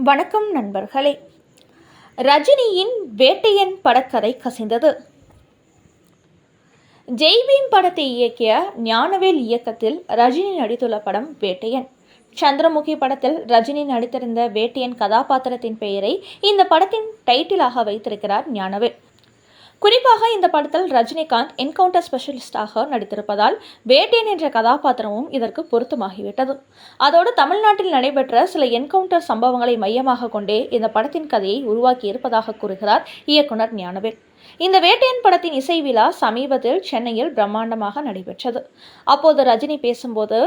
வணக்கம் நண்பர்களே. ரஜினியின் வேட்டையன் படக்கதை கசிந்தது. ஜெய்பீம் படத்தை இயக்கிய ஞானவேல் இயக்கத்தில் ரஜினி நடித்துள்ள படம் வேட்டையன். சந்திரமுகி படத்தில் ரஜினி நடித்திருந்த வேட்டையன் கதாபாத்திரத்தின் பெயரை இந்த படத்தின் டைட்டிலாக வைத்திருக்கிறார் ஞானவேல். குறிப்பாக இந்த படத்தில் ரஜினிகாந்த் என்கவுண்டர் ஸ்பெஷலிஸ்டாக நடித்திருப்பதால் வேட்டேன் என்ற கதாபாத்திரமும் இதற்கு பொருத்தமாகிவிட்டது. அதோடு தமிழ்நாட்டில் நடைபெற்ற சில என்கவுண்டர் சம்பவங்களை மையமாக கொண்டே இந்த படத்தின் கதையை உருவாக்கி இருப்பதாக கூறுகிறார் இயக்குனர் ஞானவேல். இந்த வேட்டையன் படத்தின் இசை விழா சமீபத்தில் சென்னையில் பிரம்மாண்டமாக நடைபெற்றது. அப்போது ரஜினி பேசும்போது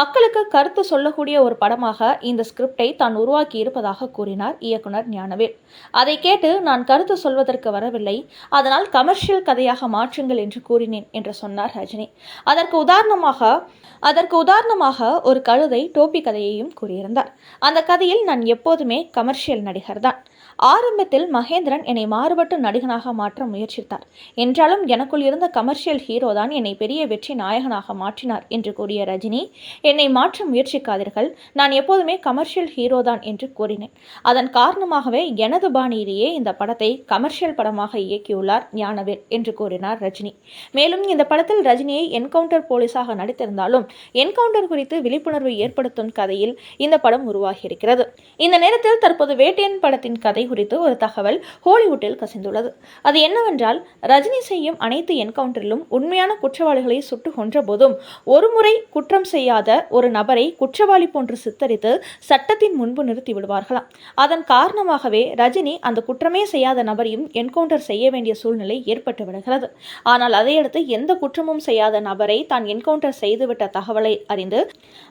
மக்களுக்கு கருத்து சொல்லக்கூடிய ஒரு படமாக இந்த ஸ்கிரிப்டை தான் உருவாக்கி இருப்பதாக கூறினார் இயக்குனர் ஞானவேல். அதை கேட்டு நான் கருத்து சொல்வதற்கு வரவில்லை. அதனால் கமர்ஷியல் கதையாக மாற்றுங்கள் என்று கூறினேன் என்று சொன்னார் ரஜினி. அதற்கு உதாரணமாக அதற்கு உதாரணமாக ஒரு கழுதை டோப்பி கதையையும் கூறியிருந்தார். அந்த கதையில் நான் எப்போதுமே கமர்ஷியல் நடிகர் தான் ஆரம்பத்தில் மகேந்திரன் என்னை மாறுபட்ட நடிகனாக மாற்ற முயற்சித்தார். என்றாலும் எனக்குள் இருந்த கமர்ஷியல் ஹீரோ தான் என்னை பெரிய வெற்றி நாயகனாக மாற்றினார் என்று கூறிய ரஜினி என்னை மாற்ற முயற்சிக்காதீர்கள். நான் எப்போதுமே கமர்ஷியல் ஹீரோ தான் என்று கூறினேன். அதன் காரணமாகவே எனது பாணியிலேயே இந்த படத்தை கமர்ஷியல் படமாக இயக்கியுள்ளார் ஞானவேல் என்று கூறினார் ரஜினி. மேலும் இந்த படத்தில் ரஜினியை என்கவுண்டர் போலீஸாக நடித்திருந்தாலும் என்கவுண்டர் குறித்து விழிப்புணர்வு ஏற்படுத்தும் கதையில் இந்த படம் உருவாகியிருக்கிறது. இந்த நேரத்தில் தற்போது வேட்டையன் படத்தின் கதை குறித்து ஒரு தகவல் ஹாலிவுட்டில் கசிந்துள்ளது. அது என்னவென்றால் ரஜினி செய்யும் அனைத்து என்கவுண்டரிலும் உண்மையான குற்றவாளிகளை சுட்டு கொன்ற போதும் ஒருமுறை குற்றம் செய்யாத ஒரு நபரை குற்றவாளி போன்று சித்தரித்து சட்டத்தின் முன்பு நிறுத்தி விடுவார்களாம். அதன் காரணமாகவே ரஜினி அந்த குற்றமே செய்யாத நபரையும் என்கவுண்டர் செய்ய வேண்டிய சூழ்நிலை ஏற்பட்டு விடுகிறது. ஆனால் அதையடுத்து எந்த குற்றமும் செய்யாத நபரை தான் என்கவுண்டர் செய்துவிட்ட தகவலை அறிந்து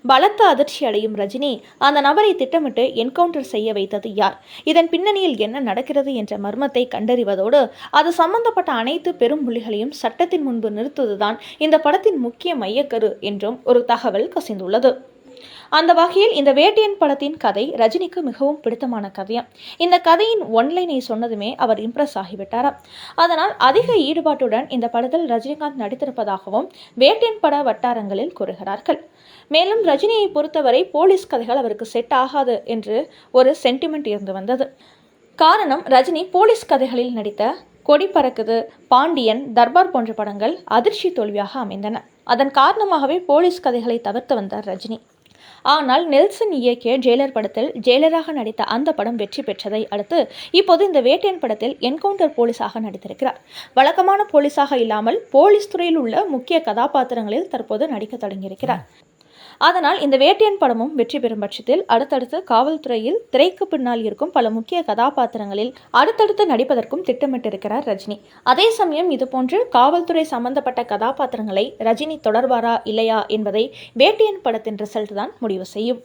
பலத்த அதிர்ச்சி அடையும் ரஜினி அந்த நபரை திட்டமிட்டு என்கவுண்டர் செய்ய வைத்தது யார்? இதன் உண்மையில் என்ன நடக்கிறது என்ற மர்மத்தை கண்டறிவதோடு அது சம்பந்தப்பட்ட அனைத்து பெரும் புள்ளிகளையும் சட்டத்தின் முன்பு நிறுத்துவதுதான் இந்த படத்தின் முக்கிய மையக்கரு என்றும் ஒரு தகவல் கசிந்துள்ளது. அந்த வகையில் இந்த வேட்டையன் படத்தின் கதை ரஜினிக்கு மிகவும் பிடித்தமான கதையாம் இந்த கதையின் ஒன்லைனை சொன்னதுமே அவர் இம்ப்ரெஸ் ஆகிவிட்டாராம் அதனால் அதிக ஈடுபாட்டுடன் இந்த படத்தில் ரஜினிகாந்த் நடித்திருப்பதாகவும் வேட்டையன் பட வட்டாரங்களில் கூறுகிறார்கள். மேலும் ரஜினியை பொறுத்தவரை போலீஸ் கதைகள் அவருக்கு செட் ஆகாது என்று ஒரு சென்டிமெண்ட் இருந்து வந்தது. காரணம் ரஜினி போலீஸ் கதைகளில் நடித்த கொடி பறக்குது பாண்டியன் தர்பார் போன்ற படங்கள் அதிர்ச்சி தோல்வியாக அமைந்தன. அதன் காரணமாகவே போலீஸ் கதைகளை தவிர்த்து வந்தார் ரஜினி. ஆனால் நெல்சன் இயக்கிய ஜெயிலர் படத்தில் ஜெயிலராக நடித்த அந்த படம் வெற்றி பெற்றதை அடுத்து இப்போது இந்த வேட்டையன் படத்தில் என்கவுண்டர் போலீஸாக நடித்திருக்கிறார். வழக்கமான போலீஸாக இல்லாமல் போலீஸ் துறையில் உள்ள முக்கிய கதாபாத்திரங்களில் தற்போது நடிக்க தொடங்கியிருக்கிறார். அதனால் இந்த வேட்டையன் படமும் வெற்றி பெறும் பட்சத்தில் அடுத்தடுத்து காவல்துறையில் திரைக்கு பின்னால் இருக்கும் பல முக்கிய கதாபாத்திரங்களில் அடுத்தடுத்து நடிப்பதற்கும் திட்டமிட்டிருக்கிறார் ரஜினி. அதே சமயம் இதுபோன்று காவல்துறை சம்பந்தப்பட்ட கதாபாத்திரங்களை ரஜினி தொடர்வாரா இல்லையா என்பதை வேட்டையன் படத்தின் ரிசல்ட் தான் முடிவு செய்யும்.